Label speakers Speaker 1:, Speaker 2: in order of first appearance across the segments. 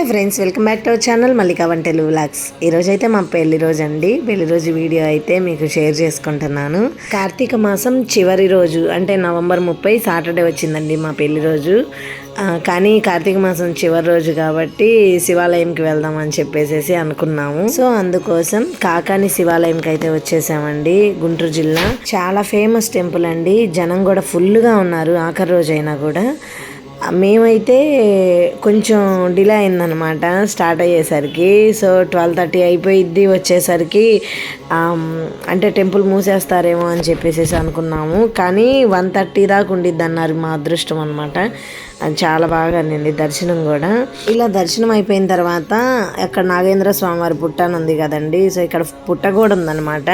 Speaker 1: Hello friends welcome back to our channel Mallika వంటలు vlogs. ఈరోజు అయితే మా పెళ్ళి రోజు అండి పెళ్ళి రోజు వీడియో అయితే మీకు షేర్ చేసుకుంటున్నాను. కార్తీక మాసం చివరి రోజు అంటే నవంబర్ ముప్పై సాటర్డే వచ్చిందండి మా పెళ్ళి రోజు. కానీ కార్తీక మాసం చివరి రోజు కాబట్టి శివాలయంకి వెళ్దాం అని చెప్పేసి అనుకున్నాము. సో అందుకోసం కాకాని శివాలయంకి అయితే వచ్చేసామండి గుంటూరు జిల్లా. చాలా ఫేమస్ టెంపుల్ అండి. జనం కూడా ఫుల్గా ఉన్నారు ఆఖరి రోజు అయినా కూడా. మేమైతే కొంచెం డిలే అయిందనమాట స్టార్ట్ అయ్యేసరికి. సో ట్వెల్వ్ థర్టీ అయిపోయిద్ది వచ్చేసరికి అంటే టెంపుల్ మూసేస్తారేమో అని చెప్పేసి అనుకున్నాము. కానీ వన్ థర్టీ దాకా ఉండిద్ది అన్నారు మా అదృష్టం అనమాట చాలా బాగా అనింది దర్శనం కూడా. ఇలా దర్శనం అయిపోయిన తర్వాత అక్కడ నాగేంద్ర స్వామివారి పుట్ట అని ఉంది కదండి సో ఇక్కడ పుట్ట కూడా ఉందన్నమాట.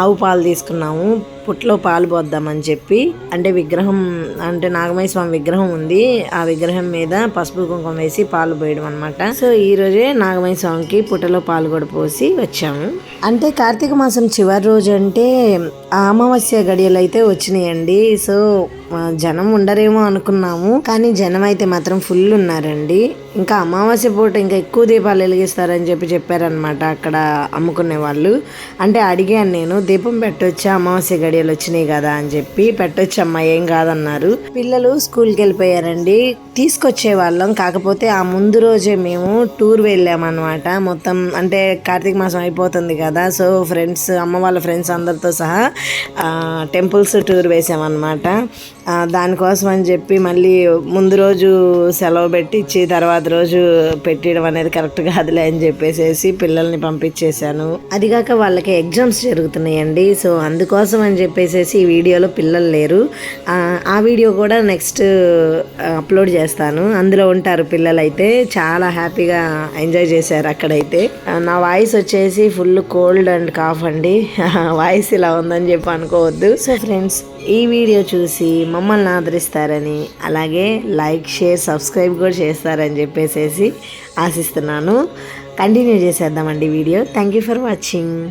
Speaker 1: ఆవు పాలు తీసుకున్నాము పుట్టలో పాలు పోద్దామని చెప్పి. అంటే విగ్రహం అంటే నాగమయ్య స్వామి విగ్రహం ఉంది ఆ విగ్రహం మీద పసుపు కుంకుమ వేసి పాలు పోయడం అనమాట సో ఈ రోజే నాగమయ్య స్వామికి పుట్టలో పాలు కూడా పోసి వచ్చాము. అంటే కార్తీక మాసం చివరి రోజు అంటే అమావాస్య గడియలు అయితే వచ్చినాయండి సో జనం ఉండరేమో అనుకున్నాము. కానీ జనం అయితే మాత్రం ఫుల్ ఉన్నారండి. ఇంకా అమావాస్య పూట ఇంకా ఎక్కువ దీపాలు వెలిగిస్తారని చెప్పి చెప్పారనమాట అక్కడ అమ్ముకునే వాళ్ళు. అంటే అడిగాను నేను దీపం పెట్టొచ్చా? అమావాస్య గడియలు వచ్చినాయి కదా? అని చెప్పి పెట్టొచ్చమ్మా ఏం కాదన్నారు. పిల్లలు స్కూల్కి వెళ్ళిపోయారండి. తీసుకొచ్చే వాళ్ళం కాకపోతే ఆ ముందు రోజే మేము టూర్ వెళ్ళామన్నమాట. మొత్తం అంటే కార్తీక మాసం అయిపోతుంది కదా సో ఫ్రెండ్స్ అమ్మ వాళ్ళ ఫ్రెండ్స్ అందరితో సహా టెంపుల్స్ టూర్ వేసామన్నమాట. దానికోసం అని చెప్పి మళ్ళీ ముందు రోజు సెలవు పెట్టించి తర్వాత రోజు పెట్టడం అనేది కరెక్ట్ కాదులే అని చెప్పేసి పిల్లల్ని పంపించేశాను. అదిగాక వాళ్ళకి ఎగ్జామ్స్ జరుగుతున్నాయండి. సో అందుకోసం అని చెప్పేసేసి ఈ వీడియోలో పిల్లలు లేరు. ఆ, వీడియో కూడా నెక్స్ట్ అప్లోడ్ చేస్తాను. అందులో ఉంటారు పిల్లలు అయితే చాలా హ్యాపీగా ఎంజాయ్ చేశారు అక్కడైతే. నా వాయిస్ వచ్చేసి ఫుల్ కోల్డ్ అండ్ కాఫ్ అండి. వాయిస్ ఇలా ఉందని చెప్పి అనుకోవద్దు. సో ఫ్రెండ్స్ ఈ వీడియో చూసి మమ్మల్ని ఆదరిస్తారని అలాగే లైక్ షేర్ సబ్స్క్రైబ్ కూడా చేస్తారని చెప్పేసి ఆశిస్తున్నాను. Continue చేసేద్దామండి video. Thank you for watching